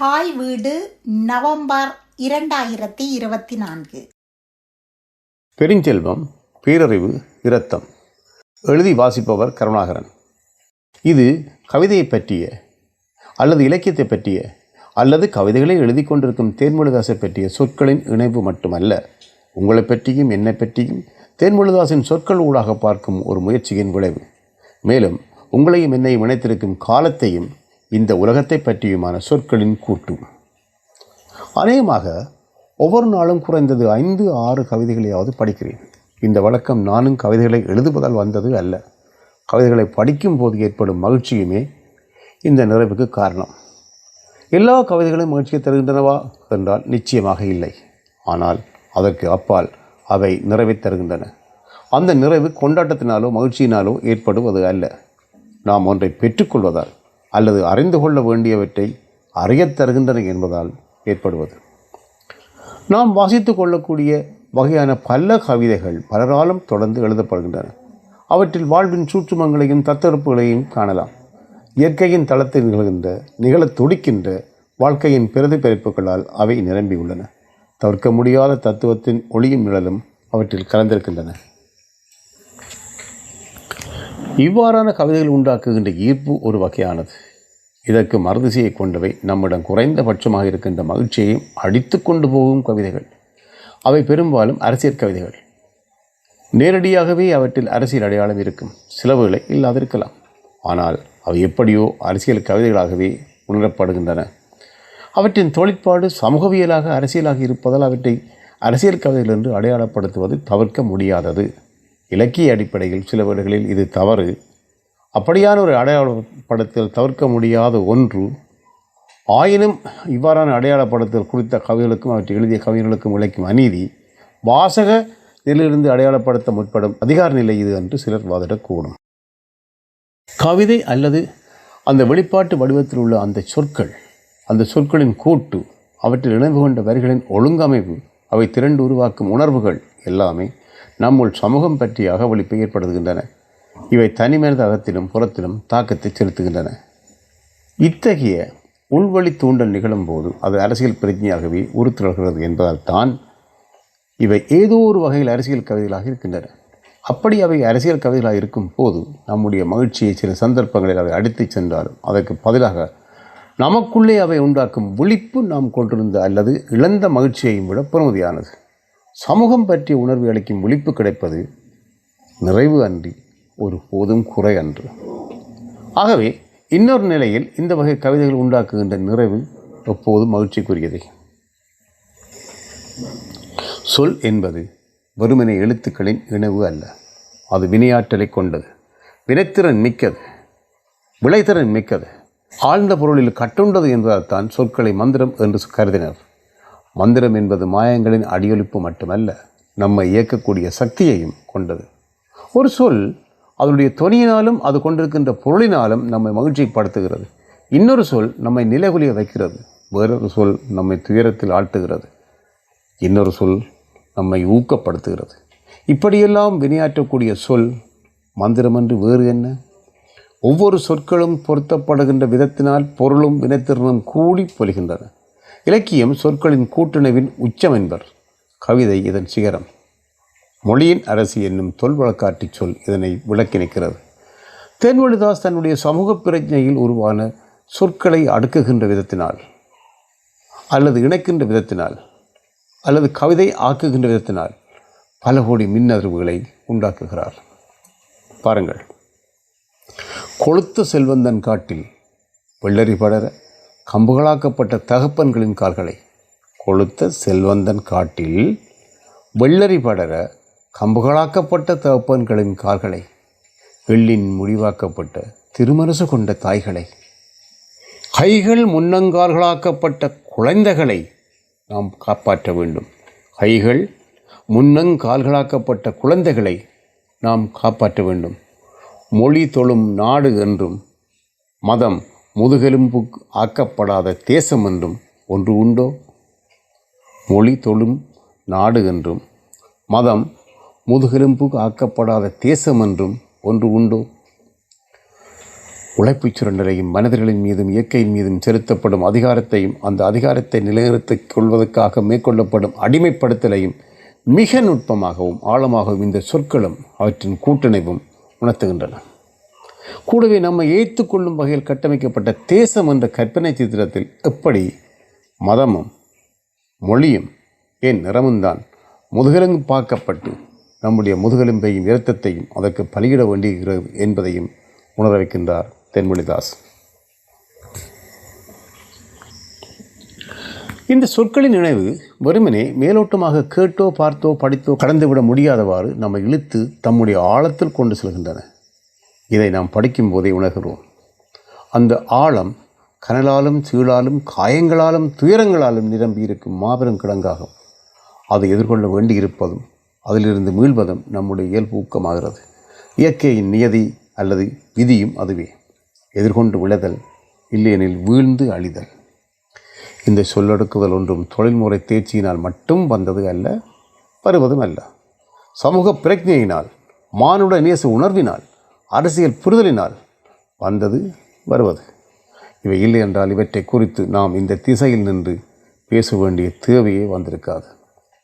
தாய் வீடு நவம்பர் இரண்டாயிரத்தி இருபத்தி நான்கு. பெருஞ்செல்வம் பேரறிவு இரத்தம். எழுதி வாசிப்பவர் கருணாகரன். இது கவிதையை பற்றிய அல்லது இலக்கியத்தை பற்றிய அல்லது கவிதைகளை எழுதி கொண்டிருக்கும் தேன்மொழிதாசை பற்றிய சொற்களின் இணைவு மட்டுமல்ல உங்களை பற்றியும் என்னை பற்றியும் தேன்மொழிதாசின் சொற்கள் ஊடாக பார்க்கும் ஒரு முயற்சியின் விளைவு. மேலும் உங்களையும் என்னையும் இணைத்திருக்கும் காலத்தையும் இந்த உலகத்தை பற்றியுமான சொற்களின் கூட்டு. அநேகமாக ஒவ்வொரு நாளும் குறைந்தது ஐந்து ஆறு கவிதைகளையாவது படிக்கிறேன். இந்த வழக்கம் நானும் கவிதைகளை எழுதுவதால் வந்தது அல்ல. கவிதைகளை படிக்கும் போது ஏற்படும் மகிழ்ச்சியுமே இந்த நிறைவுக்கு காரணம். எல்லா கவிதைகளும் மகிழ்ச்சியை தருகின்றனவா என்றால் நிச்சயமாக இல்லை. ஆனால் அதற்கு அப்பால் அவை நிறைவை தருகின்றன. அந்த நிறைவு கொண்டாட்டத்தினாலோ மகிழ்ச்சியினாலோ ஏற்படுவது அல்ல. நாம் ஒன்றை பெற்றுக்கொள்வதால் அல்லது அறிந்து கொள்ள வேண்டியவற்றை அறியத் தருகின்றன என்பதால் ஏற்படுவது. நாம் வாசித்து கொள்ளக்கூடிய வகையான பல கவிதைகள் பலராலும் தொடர்ந்து எழுதப்படுகின்றன. அவற்றில் வாழ்வின் சூற்றுமங்களையும் தத்தெடுப்புகளையும் காணலாம். இயற்கையின் தளத்தில் நிகழ்கின்ற நிகழத் துடிக்கின்ற வாழ்க்கையின் பிரதிபலிப்புகளால் அவை நிரம்பியுள்ளன. தவிர்க்க முடியாத தத்துவத்தின் ஒளியும் நிழலும் அவற்றில் கலந்திருக்கின்றன. இவ்வாறான கவிதைகள் உண்டாக்குகின்ற ஈர்ப்பு ஒரு வகையானது. இதற்கு மறுதிசையை கொண்டவை நம்மிடம் குறைந்தபட்சமாக இருக்கின்ற மகிழ்ச்சியையும் அடித்து கொண்டு போகும் கவிதைகள். அவை பெரும்பாலும் அரசியல் கவிதைகள். நேரடியாகவே அவற்றில் அரசியல் அடையாளம் இருக்கும். சிலவுகளை இல்லாதிருக்கலாம். ஆனால் அவை எப்படியோ அரசியல் கவிதைகளாகவே உணரப்படுகின்றன. அவற்றின் தொழிற்பாடு சமூகவியலாக அரசியலாக இருப்பதால் அவற்றை அரசியல் கவிதைகள் என்று அடையாளப்படுத்துவது தவிர்க்க முடியாதது. இலக்கிய அடிப்படையில் சில இது தவறு. அப்படியான ஒரு அடையாளப்படுத்தல் தவிர்க்க முடியாத ஒன்று ஆயினும் இவ்வாறான அடையாளப்படுத்தல் குறித்த கவிகளுக்கும் அவற்றை எழுதிய கவிஞர்களுக்கும் உழைக்கும் அநீதி வாசக இதிலிருந்து அடையாளப்படுத்த முற்படும் அதிகார நிலை இது என்று சிலர் வாதிடக்கூடும். கவிதை அல்லது அந்த வெளிப்பாட்டு வடிவத்தில் உள்ள அந்த சொற்கள் அந்த சொற்களின் கூட்டு அவற்றில் இணைவு கொண்ட வரிகளின் ஒழுங்கமைவு அவை திரண்டு உருவாக்கும் உணர்வுகள் எல்லாமே நம்முள் சமூகம் பற்றிய அகவழிப்பை ஏற்படுத்துகின்றன. இவை தனிமனித அகத்திலும் புறத்திலும் தாக்கத்தை செலுத்துகின்றன. இத்தகைய உள்வழி தூண்டல் நிகழும்போது அது அரசியல் பிரஜையாகவே உறுத்துகிறது என்பதால் தான் இவை ஏதோ ஒரு வகையில் அரசியல் கவிதைகளாக இருக்கின்றன. அப்படி அவை அரசியல் கவிதைகளாக இருக்கும் போது நம்முடைய மகிழ்ச்சியை சில சந்தர்ப்பங்களில் அவை அடித்துச் சென்றாலும் அதற்கு பதிலாக நமக்குள்ளே அவை உண்டாக்கும் விழிப்பு நாம் கொண்டிருந்த அல்லது இழந்த மகிழ்ச்சியையும் விட பெறுமதியானது. சமூகம் பற்றிய உணர்வு அளிக்கும் விழிப்பு கிடைப்பது நிறைவு அன்றி ஒரு போதும் குறை அன்று. ஆகவே இன்னொரு நிலையில் இந்த வகை கவிதைகள் உண்டாக்குகின்ற நிறைவு எப்போதும் மகிழ்ச்சிக்குரியதே. சொல் என்பது வெறுமனை எழுத்துக்களின் இணைவு அல்ல அது வினையாற்றலை கொண்டது. வினைத்திறன் மிக்கது விளைத்திறன் மிக்கது. ஆழ்ந்த பொருளில் கட்டுண்டது என்றால் தான் சொற்களை மந்திரம் என்று கருதினர். மந்திரம் என்பது மாயங்களின் அடியொழிப்பு மட்டுமல்ல நம்மை இயக்கக்கூடிய சக்தியையும் கொண்டது. ஒரு சொல் அதனுடைய தொனியினாலும் அது கொண்டிருக்கின்ற பொருளினாலும் நம்மை மகிழ்ச்சிப்படுத்துகிறது. இன்னொரு சொல் நம்மை நிலைகுலிய வைக்கிறது. வேறொரு சொல் நம்மை துயரத்தில் ஆழ்த்துகிறது. இன்னொரு சொல் நம்மை ஊக்கப்படுத்துகிறது. இப்படியெல்லாம் வினையாற்றக்கூடிய சொல் மந்திரமன்று வேறு என்ன? ஒவ்வொரு சொற்களும் பொருத்தப்படுகின்ற விதத்தினால் பொருளும் வினைத்திறனும் கூடி பொலிகின்றன இலக்கியம் சொற்களின் கூட்டுணவின் உச்சம் என்பர். கவிதை இதன் சிகரம். மொழியின் அரசி என்னும் தொல் வழக்காட்டி சொல் இதனை விளக்கி நிற்கிறது தன்னுடைய சமூக பிரஜையில் உருவான சொற்களை அடுக்குகின்ற விதத்தினால் அல்லது இணைக்கின்ற விதத்தினால் அல்லது கவிதை ஆக்குகின்ற விதத்தினால் பல கோடி மின்னதிர்வுகளை உண்டாக்குகிறார். பாருங்கள். கொளுத்த செல்வந்தன் காட்டில் வெள்ளரி படர கம்புகளாக்கப்பட்ட தகப்பன்களின் கால்களை கொளுத்த செல்வந்தன் காட்டில் வெள்ளரி படர கம்புகளாக்கப்பட்ட தகப்பன்களின் கால்களை எள்ளின் முடிவாக்கப்பட்ட திருமனசு கொண்ட தாய்களை கைகள் முன்னங்கால்களாக்கப்பட்ட குழந்தைகளை நாம் காப்பாற்ற வேண்டும். கைகள் முன்னங்கால்களாக்கப்பட்ட குழந்தைகளை நாம் காப்பாற்ற வேண்டும். மொழி தொழும் நாடு என்றும் மதம் முதுகெலும்பு ஆக்கப்படாத தேசம் என்றும் ஒன்று உண்டோ? மொழி தொழும் நாடு என்றும். மதம் முதுகெலும்பு ஆக்கப்படாத தேசம் என்றும் ஒன்று உண்டோ? உழைப்புச் சுரண்டலையும் மனிதர்களின் மீதும் இயற்கையின் மீதும் செலுத்தப்படும் அதிகாரத்தையும் அந்த அதிகாரத்தை நிலைநிறுத்திக் கொள்வதற்காக மேற்கொள்ளப்படும் அடிமைப்படுத்தலையும் மிக நுட்பமாகவும் ஆழமாகவும் இந்த சொற்களும் அவற்றின் கூட்டணிவும் உணர்த்துகின்றன. கூடவே நம்மை ஏற்றுக்கொள்ளும் வகையில் கட்டமைக்கப்பட்ட தேசம் என்ற கற்பனை சித்திரத்தில் எப்படி மதமும் மொழியும் ஏன் நிறமும்தான் முதுகெலுங்கு பார்க்கப்பட்டு நம்முடைய முதுகெலும்பையும் இரத்தத்தையும் அதற்கு பலியிட வேண்டியிருக்கிறது என்பதையும் உணர வைக்கின்றார் தென்மொழிதாஸ். இந்த சொற்களின் நினைவு வெறுமனே மேலோட்டமாக கேட்டோ பார்த்தோ படித்தோ கடந்துவிட முடியாதவாறு நம்மை இழுத்து தம்முடைய ஆழத்தில் கொண்டு செல்கின்றன. இதை நாம் படிக்கும் போதே உணர்கிறோம். அந்த ஆழம் கனலாலும் சீழாலும் காயங்களாலும் துயரங்களாலும் நிரம்பி இருக்கும் மாபெரும் கிடங்காகும். அதை எதிர்கொள்ள வேண்டியிருப்பதும் அதிலிருந்து மீள்வதும் நம்முடைய இயல்பு ஊக்கமாகிறது. இயற்கையின் நியதி அல்லது விதியும் அதுவே. எதிர்கொண்டு விழுதல் இல்லையெனில் வீழ்ந்து அழிதல். இந்த சொல்லடுக்குதல் ஒன்றும் தொழில்முறை தேர்ச்சியினால் மட்டும் வந்தது அல்ல வருவதும் அல்ல. சமூக பிரஜையினால் மானுட நேச உணர்வினால் அரசியல் புரிதலினால் வந்தது வருவது. இவை இல்லை என்றால் இவற்றை குறித்து நாம் இந்த திசையில் நின்று பேச வேண்டிய தேவையே வந்திருக்காது.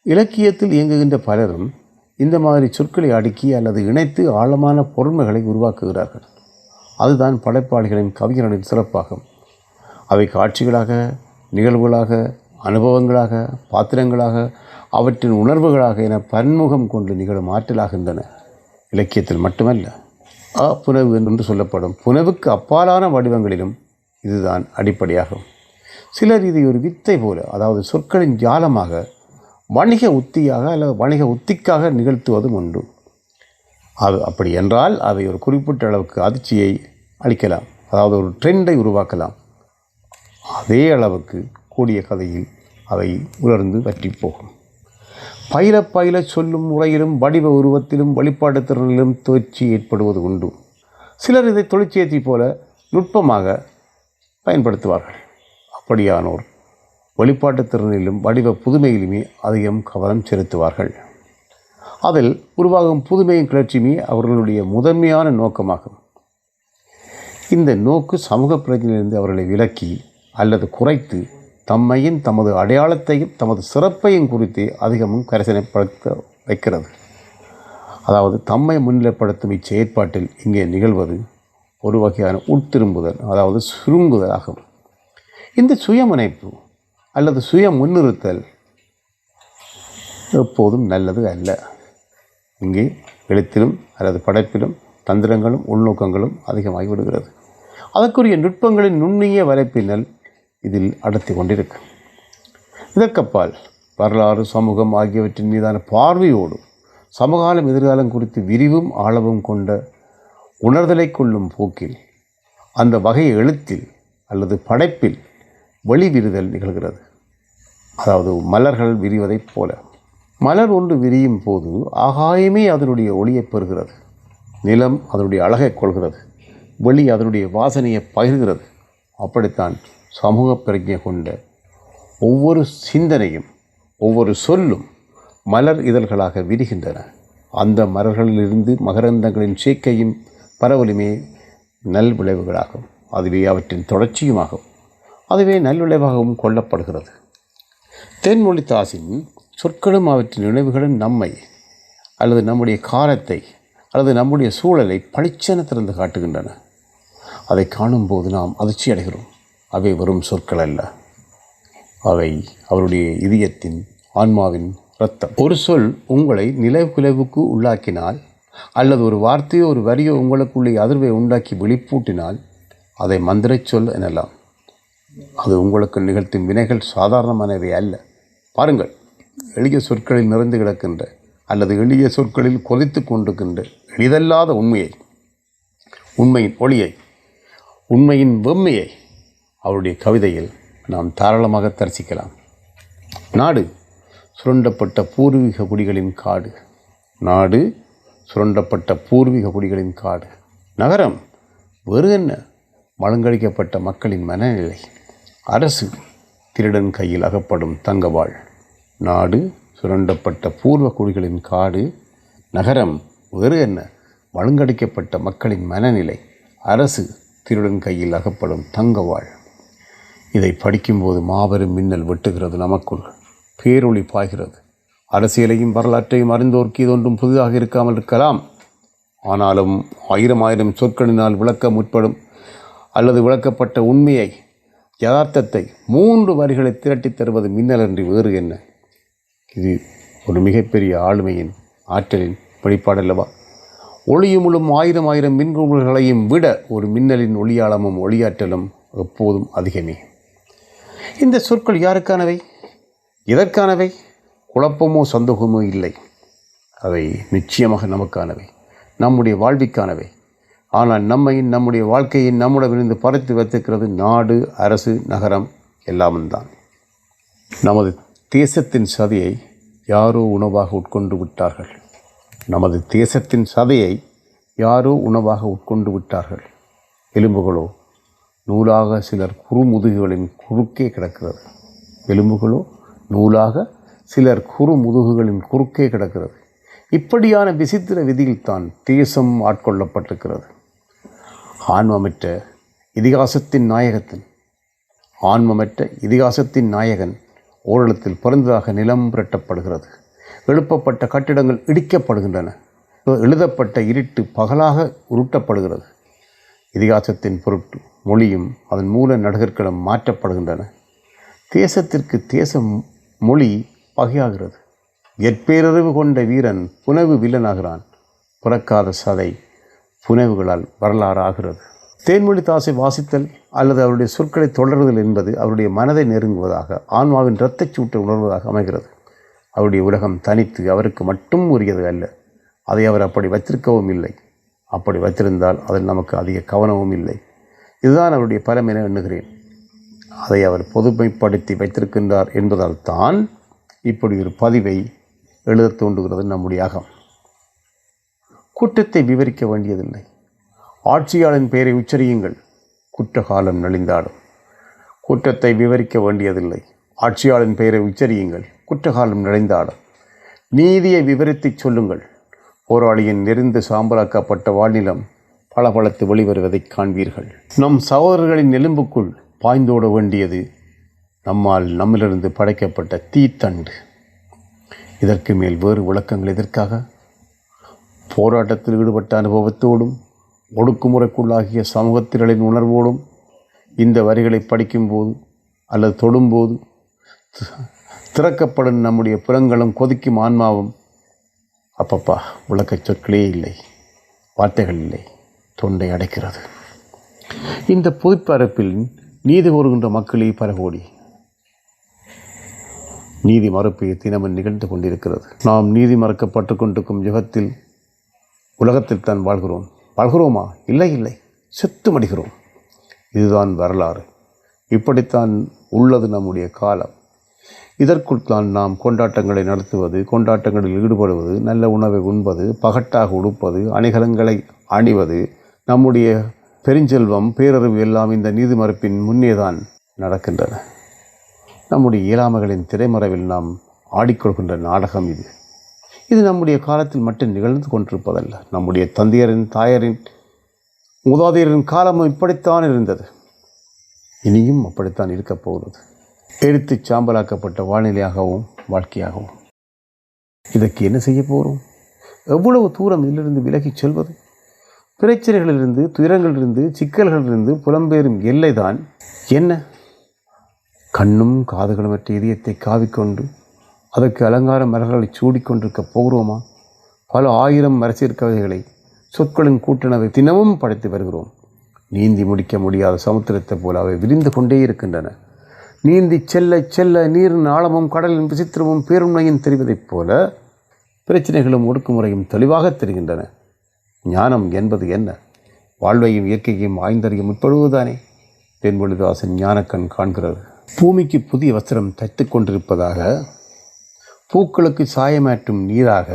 இலக்கியத்தில் இயங்குகின்ற பலரும் இந்த மாதிரி சொற்களை அடுக்கி அல்லது இணைத்து ஆழமான பொருண்மைகளை உருவாக்குகிறார்கள். அதுதான் படைப்பாளிகளின் கவிஞர்களின் சிறப்பாகும். அவை காட்சிகளாக நிகழ்வுகளாக அனுபவங்களாக பாத்திரங்களாக அவற்றின் உணர்வுகளாக என பன்முகம் கொண்டு நிகழும் ஆற்றலாகின்றன. இலக்கியத்தில் மட்டுமல்ல அ புனவு என்று சொல்லப்படும். புனவுக்கு அப்பாலான வடிவங்களிலும் இதுதான் அடிப்படையாகும். சிலர் இதை ஒரு வித்தை போல அதாவது சொற்களின் ஜாலமாக வணிக உத்தியாக அல்லது வணிக உத்திக்காக நிகழ்த்துவதும் உண்டு. அது அப்படி என்றால் அவை ஒரு குறிப்பிட்ட அளவுக்கு அதிர்ச்சியை அளிக்கலாம். அதாவது ஒரு ட்ரெண்டை உருவாக்கலாம். அதே அளவுக்கு கூடிய கதையில் அவை உலர்ந்து வற்றி போகும். பயில பயில சொல்லும் முறையிலும் வடிவ உருவத்திலும் வழிபாட்டு திறனிலும் தேர்ச்சி ஏற்படுவது உண்டு. சிலர் இதை தொழிற்சேர்த்தி போல நுட்பமாக பயன்படுத்துவார்கள். அப்படியானோர் வழிபாட்டு திறனிலும் வடிவ புதுமையிலுமே அதிகம் கவனம் செலுத்துவார்கள். அதில் உருவாகும் புதுமையும் கிளர்ச்சியுமே அவர்களுடைய முதன்மையான நோக்கமாகும். இந்த நோக்கு சமூக பிரச்சனையிலிருந்து அவர்களை விலக்கி அல்லது குறைத்து தம்மையும் தமது அடையாளத்தையும் தமது சிறப்பையும் குறித்து அதிகமும் கரிசனைப்படுத்த வைக்கிறது. அதாவது தம்மை முன்னிலைப்படுத்தும் இச்செயற்பாட்டில் இங்கே நிகழ்வது ஒரு வகையான உட்திரும்புதல் அதாவது சுருங்குதல் ஆகும் இந்த சுயமுனைப்பு அல்லது சுய முன்னிறுத்தல் எப்போதும் நல்லது அல்ல. இங்கே எழுத்திலும் அல்லது படைப்பிலும் தந்திரங்களும் உள்நோக்கங்களும் அதிகமாகி விடுகிறது அதற்குரிய நுட்பங்களின் நுண்ணிய வரைப்பினல் இதில் அடர்த்தி கொண்டிருக்கு. இதற்கப்பால் வரலாறு சமூகம் ஆகியவற்றின் மீதான பார்வையோடு சமகாலம் எதிர்காலம் குறித்து விரிவும் ஆழவும் கொண்ட உணர்தலை கொள்ளும் போக்கில் அந்த வகை எழுத்தில் அல்லது படைப்பில் வெளிவிரிதல் நிகழ்கிறது. அதாவது மலர்கள் விரிவதைப் போல. மலர் ஒன்று விரியும் போது ஆகாயமே அதனுடைய ஒளியை பெறுகிறது. நிலம் அதனுடைய அழகை கொள்கிறது. வெளி அதனுடைய வாசனையை பகிர்கிறது. அப்படித்தான் சமூக பிரஜை கொண்ட ஒவ்வொரு சிந்தனையும் ஒவ்வொரு சொல்லும் மலர் இதழ்களாக விரிகின்றன. அந்த மலர்களிலிருந்து மகரந்தங்களின் சேர்க்கையும் பரவலுமே நல் விளைவுகளாகும். அதுவே அவற்றின் தொடர்ச்சியுமாகும். அதுவே நல்விளைவாகவும் கொள்ளப்படுகிறது. தென்மொழி தாசின் சொற்களும் அவற்றின் நினைவுகளும் நம்மை அல்லது நம்முடைய காலத்தை அல்லது நம்முடைய சூழலை பளிச்சென திறந்து காட்டுகின்றன. அதை காணும்போது நாம் அதிர்ச்சி அடைகிறோம் அவை வெறும் சொற்கள் அல்ல. அவை அவருடைய இதயத்தின் ஆன்மாவின் இரத்தம். ஒரு சொல் உங்களை நிலைகுலைவுக்கு உள்ளாக்கினால் அல்லது ஒரு வார்த்தையோ ஒரு வரியோ உங்களுக்குள்ளே அதிர்வை உண்டாக்கி வெளிப்பூட்டினால் அதை மந்திரச் சொல் எனலாம். அது உங்களுக்கு நிகழ்த்தும் வினைகள் சாதாரணமானவை அல்ல. பாருங்கள் எளிய சொற்களில் நிறைந்து கிடக்கின்ற அல்லது எளிய சொற்களில் கொதித்து கொண்டிருக்கின்ற எளிதல்லாத உண்மையை உண்மையின் ஒளியை உண்மையின் வெம்மையை அவருடைய கவிதையில் நாம் தாராளமாக தரிசிக்கலாம். நாடு சுரண்டப்பட்ட பூர்வீக குடிகளின் காடு. நாடு சுரண்டப்பட்ட பூர்வீக குடிகளின் காடு. நகரம் வெறு என்ன? வழங்கடிக்கப்பட்ட மக்களின் மனநிலை. அரசு திருடன் கையில் அகப்படும் தங்கவாள் நாடு சுரண்டப்பட்ட பூர்வ குடிகளின் காடு. நகரம் வேறு என்ன? மழுங்கடிக்கப்பட்ட மக்களின் மனநிலை. அரசு திருடன் கையில் அகப்படும் தங்கவாள் இதை படிக்கும்போது மாபெரும் மின்னல் வெட்டுகிறது நமக்குள். பேரொளி பாய்கிறது. அரசியலையும் வரலாற்றையும் அறிந்தோர்க்கு இதொன்றும் புதிதாக இருக்காமல் இருக்கலாம். ஆனாலும் ஆயிரம் ஆயிரம் சொற்களினால் விளக்க முற்படும் அல்லது விளக்கப்பட்ட உண்மையை யதார்த்தத்தை மூன்று வரிகளை திரட்டித் தருவது மின்னலன்றி வேறு என்ன? இது ஒரு மிகப்பெரிய ஆளுமையின் ஆற்றலின் வெளிப்பாடல்லவா ஒளியுமுழும் ஆயிரம் ஆயிரம் மின்குமுள்களையும் விட ஒரு மின்னலின் ஒளியாளமும் ஒளியாற்றலும் எப்போதும் அதிகமே. இந்த சொற்கள் யாருக்கானவை? எதற்கானவை? குழப்பமோ சந்தோகமோ இல்லை. அவை நிச்சயமாக நமக்கானவை. நம்முடைய வாழ்விக்கானவை ஆனால் நம்மை நம்முடைய வாழ்க்கையை நம்முடமிருந்து பறித்து வைத்திருக்கிறது நாடு அரசு நகரம் எல்லாமும் தான் நமது தேசத்தின் சதையை யாரோ உணவாக உட்கொண்டு விட்டார்கள். நமது தேசத்தின் சதையை யாரோ உணவாக உட்கொண்டு விட்டார்கள். எலும்புகளோ நூலாக சிலர் குறுமுதுகுகளின் குறுக்கே கிடக்கிறது. எலும்புகளோ நூலாக சிலர் குறுமுதுகுகளின் குறுக்கே கிடக்கிறது. இப்படியான விசித்திர விதியில்தான் தேசம் ஆட்கொள்ளப்பட்டிருக்கிறது. ஆன்மமற்ற இதிகாசத்தின் நாயகத்தின் ஆன்மமற்ற இதிகாசத்தின் நாயகன் ஓரிடத்தில் பிறந்ததாக நிலம் புரட்டப்படுகிறது. எழுப்பப்பட்ட கட்டிடங்கள் இடிக்கப்படுகின்றன. எழுதப்பட்ட இருட்டு பகலாக உருட்டப்படுகிறது. இதிகாசத்தின் பொருட்டு மொழியும் அதன் மூல நடுகர்களும் மாற்றப்படுகின்றன. தேசத்திற்கு தேசம் மொழி பகையாகிறது. எற்பேரறிவு கொண்ட வீரன் புனவு வில்லனாகிறான். பிறக்காத சதை புனைவுகளால் வரலாறு ஆகிறது தேன்மொழி தாசை வாசித்தல் அல்லது அவருடைய சொற்களை தொடர்தல் என்பது அவருடைய மனதை நெருங்குவதாக ஆன்மாவின் இரத்தச் சூட்டை உணர்வதாக அமைகிறது. அவருடைய உலகம் தனித்து அவருக்கு மட்டும் உரியது அல்ல. அதை அவர் அப்படி வைத்திருக்கவும் இல்லை. அப்படி வைத்திருந்தால் அதில் நமக்கு அதிக கவனமும் இல்லை. இதுதான் அவருடைய பலம் என எண்ணுகிறேன். அதை அவர் பொதுமைப்படுத்தி வைத்திருக்கின்றார் என்பதால் தான் இப்படி ஒரு பதிவை எழுத தோன்றுகிறது நம்முடைய அகம். குற்றத்தை விவரிக்க வேண்டியதில்லை. ஆட்சியாளன் பெயரை உச்சரியுங்கள். குற்றகாலம் நலிந்தாடும். குற்றத்தை விவரிக்க வேண்டியதில்லை. ஆட்சியாளன் பெயரை உச்சரியுங்கள். குற்றகாலம் நலிந்தாடும். நீதியை விவரித்து சொல்லுங்கள். போராளியின் நெறிந்து சாம்பலாக்கப்பட்ட வாழ்நிலம் பளபளத்து வெளிவருவதைக் காண்பீர்கள். நம் சகோதரர்களின் எலும்புக்குள் பாய்ந்தோட வேண்டியது நம்மால் நம்மிலிருந்து படைக்கப்பட்ட தீத்தண்டு. இதற்கு மேல் வேறு விளக்கங்கள் எதற்காக? போராட்டத்தில் ஈடுபட்ட அனுபவத்தோடும் ஒடுக்குமுறைக்குள்ளாகிய சமூகத்தினரின் உணர்வோடும் இந்த வரிகளை படிக்கும்போது அல்லது தொடும்போது திறக்கப்படும் நம்முடைய புறங்களும் கொதிக்கும் ஆன்மாவும் அப்பப்பா விளக்கச் சொற்களே இல்லை வார்த்தைகள் இல்லை தொண்டை அடைக்கிறது. இந்த பொதுப்பரப்பில் நீதி கோருகின்ற மக்களே பரவோடி நீதி மறுப்பு தினமும் நிகழ்ந்து கொண்டிருக்கிறது. நாம் நீதி மறுக்கப்பட்டு கொண்டிருக்கும் யுகத்தில் உலகத்தில் தான் வாழ்கிறோம். வாழ்கிறோமா? இல்லை இல்லை. செத்து மடிகிறோம் இதுதான் வரலாறு. இப்படித்தான் உள்ளது நம்முடைய காலம். இதற்குள் தான் நாம் கொண்டாட்டங்களை நடத்துவது கொண்டாட்டங்களில் ஈடுபடுவது நல்ல உணவை உண்பது பகட்டாக உடுப்பது அணிகலங்களை அணிவது நம்முடைய பெருஞ்செல்வம் பேரறிவு எல்லாம் இந்த நீதி மறுப்பின் முன்னேதான் நடக்கின்றன. நம்முடைய இயலாமைகளின் திரைமறைவில் நாம் ஆடிக்கொள்கின்ற நாடகம் இது. இது நம்முடைய காலத்தில் மட்டும் நிகழ்ந்து கொண்டிருப்பதல்ல. நம்முடைய தந்தையரின் தாயரின் மூதாதையரின் காலமும் இப்படித்தான் இருந்தது. இனியும் அப்படித்தான் இருக்கப் போகிறது. எரித்துச் சாம்பலாக்கப்பட்ட வானிலையாகவும் வாழ்க்கையாகவும். இதற்கு என்ன செய்ய போகிறோம் எவ்வளவு தூரம் இதிலிருந்து விலகிச் செல்வது? பிரச்சனைகளிலிருந்து துயரங்களிலிருந்து சிக்கல்களிலிருந்து புலம்பெயரும் எல்லைதான் என்ன? கண்ணும் காதுகளுமற்ற இதயத்தை காவிக்கொண்டு அதற்கு அலங்கார மலர்களை சூடிக்கொண்டிருக்க போகிறோமா? பல ஆயிரம் அரசியல் கவிதைகளை சொற்களின் கூட்டணவை தினமும் படைத்து வருகிறோம். நீந்தி முடிக்க முடியாத சமுத்திரத்தை போல அவை விரிந்து கொண்டே இருக்கின்றன. நீந்தி செல்ல செல்ல நீரின் ஆழமும் கடலின் விசித்திரமும் பேருண்மையும் தெரிவதைப் போல பிரச்சனைகளும் ஒடுக்குமுறையும் தெளிவாக தெரிகின்றன. ஞானம் என்பது என்ன? வாழ்வையும் இயற்கையும் ஆய்ந்தறிய முற்படுவதுதானே தென்பொழுதாசன் ஞானக்கண் காண்கிறது பூமிக்கு புதிய வஸ்திரம் தைத்து கொண்டிருப்பதாக பூக்களுக்கு சாயமாற்றும் நீராக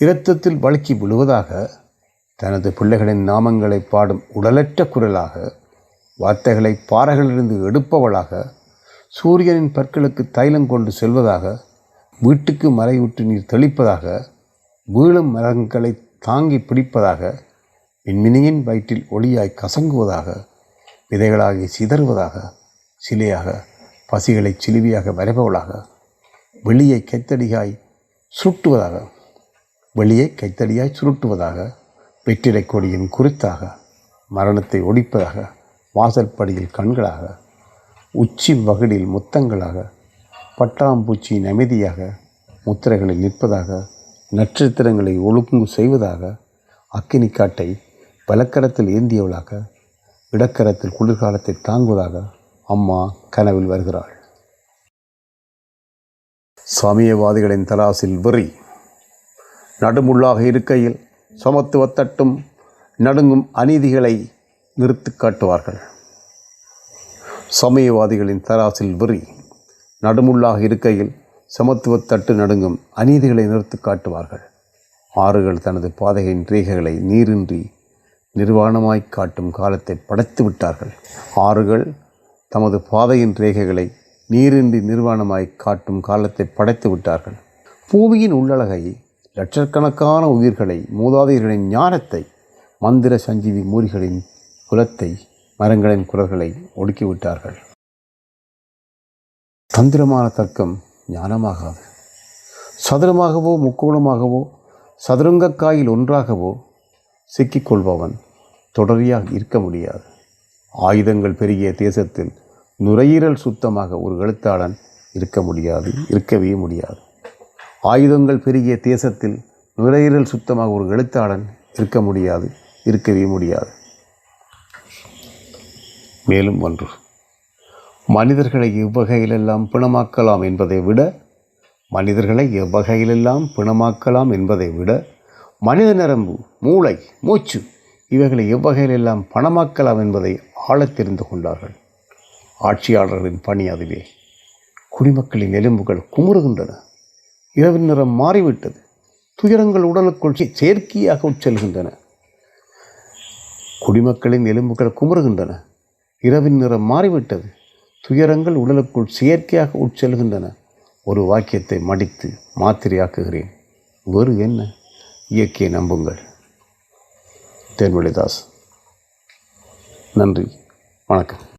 இரத்தத்தில் வழுக்கி விழுவதாக தனது பிள்ளைகளின் நாமங்களை பாடும் உடலற்ற குரலாக வார்த்தைகளை பாறைகளிலிருந்து எடுப்பவளாக சூரியனின் பற்களுக்கு தைலம் கொண்டு செல்வதாக வீட்டுக்கு மறைவுற்று நீர் தெளிப்பதாக வீழும் மரங்களை தாங்கி பிடிப்பதாக மின்மினியின் வயிற்றில் ஒளியாய் கசங்குவதாக விதைகளாகி சிதறுவதாக சிலையாக பசிகளை சிலுவியாக வரைபவளாக வெளியை கைத்தடியாய் சுருட்டுவதாக வெளியை கைத்தடியாய் சுருட்டுவதாக வெற்றிலை கொடியின் குருத்தாக மரணத்தை ஒடிப்பதாக வாசற்படியில் கண்களாக உச்சி வகடில் முத்தங்களாக பட்டாம்பூச்சி அமைதியாக முத்திரைகளில் நிற்பதாக நட்சத்திரங்களை ஒழுங்கு செய்வதாக அக்கினி காட்டை ஏந்தியவளாக இடக்கரத்தில் குளிர்காலத்தை தாங்குவதாக அம்மா கனவில் வருகிறாள். சமயவாதிகளின் தராசில் வெறி நடுமுள்ளாக இருக்கையில் சமத்துவத்தட்டும் நடுங்கும் அநீதிகளை நிறுத்து காட்டுவார்கள். சமயவாதிகளின் தராசில் வெறி நடுமுள்ளாக இருக்கையில் சமத்துவத்தட்டு நடுங்கும் அநீதிகளை நிறுத்து காட்டுவார்கள். ஆறுகள் தனது பாதையின் ரேகைகளை நீரின்றி நிர்வாணமாய் காட்டும் காலத்தை படைத்து விட்டார்கள். ஆறுகள் தமது பாதையின் ரேகைகளை நீரின்றி நிர்வாணமாய் காட்டும் காலத்தை படைத்து விட்டார்கள். பூமியின் உள்ளழகை லட்சக்கணக்கான உயிர்களை மூதாதையர்களின் ஞானத்தை மந்திர சஞ்சீவி மூரிகளின் குலத்தை மரங்களின் குரல்களை ஒடுக்கிவிட்டார்கள். தந்திரமான தர்க்கம் ஞானமாகாது. சதுரமாகவோ முக்கோணமாகவோ சதுரங்கக்காயில் ஒன்றாகவோ சிக்கிக்கொள்பவன் தொடரியாக இருக்க முடியாது. ஆயுதங்கள் பெருகிய தேசத்தில் நுரையீரல் சுத்தமாக ஒரு எழுத்தாளன் இருக்க முடியாது இருக்கவே முடியாது. ஆயுதங்கள் பெருகிய தேசத்தில் நுரையீரல் சுத்தமாக ஒரு எழுத்தாளன் இருக்க முடியாது இருக்கவே முடியாது. மேலும் ஒன்று. மனிதர்களை எவ்வகையிலெல்லாம் பிணமாக்கலாம் என்பதை விட மனிதர்களை எவ்வகையிலெல்லாம் பிணமாக்கலாம் என்பதை விட மனித நரம்பு மூளை மூச்சு இவைகளை எவ்வகையிலெல்லாம் பணமாக்கலாம் என்பதை ஆழத் தெரிந்து கொண்டார்கள். ஆட்சியாளர்களின் பணி அதுவே. குடிமக்களின் எலும்புகள் குமுறுகின்றன. இரவின் நிறம் மாறிவிட்டது. துயரங்கள் உடலுக்குள் செயற்கையாக உட்செல்கின்றன குடிமக்களின் எலும்புகள் குமுறுகின்றன. இரவின் நிறம் மாறிவிட்டது. துயரங்கள் உடலுக்குள் செயற்கையாக உட்செல்கின்றன. ஒரு வாக்கியத்தை மடித்து மாத்திரையாக்குகிறேன். வேறு என்ன? இயக்கிய நம்புங்கள். தேன்மொழிதாஸ் நன்றி. வணக்கம்.